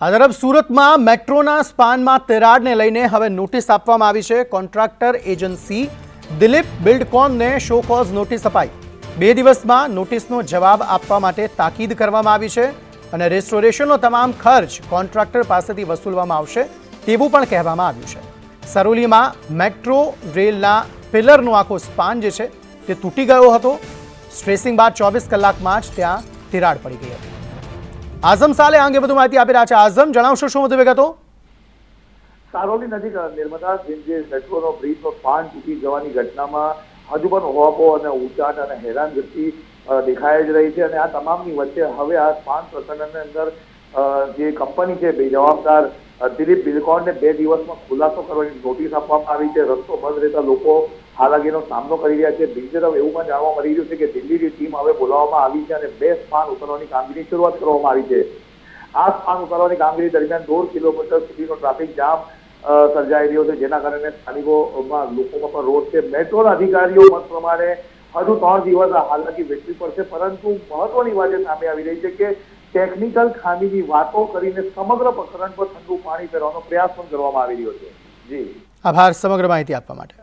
આ તરફ સુરતમાં મેટ્રોના સ્પાનમાં તિરાડને લઈને હવે નોટિસ આપવામાં આવી છે. કોન્ટ્રાક્ટર એજન્સી દિલીપ બિલ્ડકોનને શો કોઝ નોટિસ અપાઈ. બે દિવસમાં નોટિસનો જવાબ આપવા માટે તાકીદ કરવામાં આવી છે અને રેસ્ટોરેશનનો તમામ ખર્ચ કોન્ટ્રાક્ટર પાસેથી વસૂલવામાં આવશે તેવું પણ કહેવામાં આવ્યું છે. સરોલીમાં મેટ્રો રેલના પિલરનો આખો સ્પાન જે છે તે તૂટી ગયો હતો. સ્ટ્રેસિંગ બાદ ચોવીસ કલાકમાં જ ત્યાં તિરાડ પડી ગઈ હતી. આઝમ સાલે આ અંગે વધુ માહિતી આપી રહ્યા છે. આઝમ, જણાવશો શું વધુ વિગતો? સારોલી નજીક નર્મદા જે મેટ્રોનો બ્રિજનો સ્પાન તૂટી જવાની ઘટનામાં હજુ પણ હોવાપો અને ઉચાટ અને હેરાનગતિ વ્યક્તિ દેખાય જ રહી છે અને આ તમામની વચ્ચે હવે આ સ્પાન પ્રકરણની અંદર જે કંપની છે બે જવાબદાર દિલીપ બિલકોણને બે દિવસમાં ખુલાસો કરવાની નોટિસ આપવામાં આવી છે. રસ્તો બંધ રહેતા લોકો હાલાકીનો સામનો કરી રહ્યા છે. બીજી તરફ એવું પણ જાણવા મળી રહ્યું છે કે દિલ્હીની ટીમ હવે બોલાવવામાં આવી છે અને બે સ્થાન ઉતારવાની કામગીરી શરૂઆત કરવામાં આવી છે. આ સ્થાન ઉતારવાની કામગીરી દરમિયાન દોઢ કિલોમીટર સુધીનો ટ્રાફિક જામ સર્જાઈ રહ્યો છે. જેના કારણે સ્થાનિકોમાં લોકોમાં પણ રોષ છે. મેટ્રોના અધિકારીઓ મત પ્રમાણે હજુ ત્રણ દિવસ હાલાકી વેઠવી પડશે. પરંતુ મહત્વની વાત સામે આવી રહી છે કે ટેકનિકલ ખામીની વાતો કરીને સમગ્ર પ્રકરણ પર ઠંડુ પાણી ફેરવાનો પ્રયાસ પણ કરવામાં આવી રહ્યો છે. જી. આભાર, સમગ્ર માહિતી આપવા માટે.